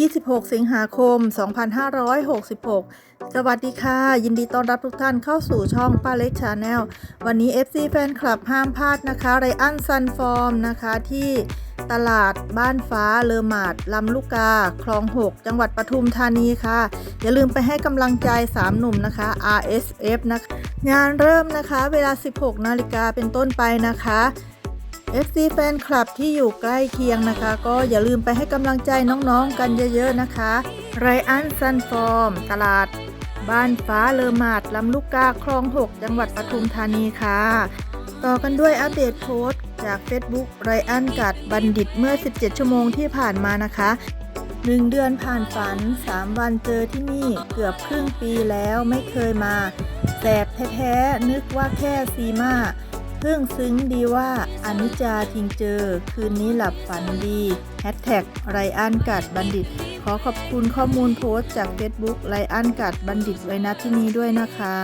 26 สิงหาคม 2566 สวัสดีค่ะ ยินดีต้อนรับทุกท่านเข้าสู่ช่องป้าเล็กชาแนลวันนี้ FC แฟนคลับห้ามพลาดนะคะไรอันซันฟอร์มนะคะที่ตลาดบ้านฟ้าเลอมาดลำลูกกา คลอง 6 จังหวัดปทุมธานีค่ะ อย่าลืมไปให้กำลังใจ 3 หนุ่มนะคะ RSF นะคะงานเริ่มนะคะ เวลา 16 นาฬิกาเป็นต้นไปนะคะ FC แฟนคลับที่อยู่ใกล้เคียงนะคะ ก็อย่าลืมไปให้กำลังใจน้องๆกันเยอะๆนะคะไรอันซันฟอร์ม ตลาด บ้านฟ้าเลอมาดลำลูกกาคลอง 6 จังหวัดปทุมธานีค่ะ ต่อกันด้วยอัปเดตโพสต์ จาก Facebook ไรอันกัดบัณฑิตเมื่อ 17 ชั่วโมงที่ผ่านมานะคะ1เดือนผ่านฝัน 3 วันเจอที่นี่เกือบครึ่งปีแล้วไม่เคยมาแสบแท้ๆนึกว่าแค่ซีมา พึ่งซึ้งดีว่าอนุจาทิงเจอ คืนนี้หลับฝันดีแฮชแท็กไรอันกัดบัณฑิต ขอขอบคุณข้อมูลโพสต์จาก Facebook ไรอันกัดบัณฑิตไว้ณที่นี้ด้วยนะคะ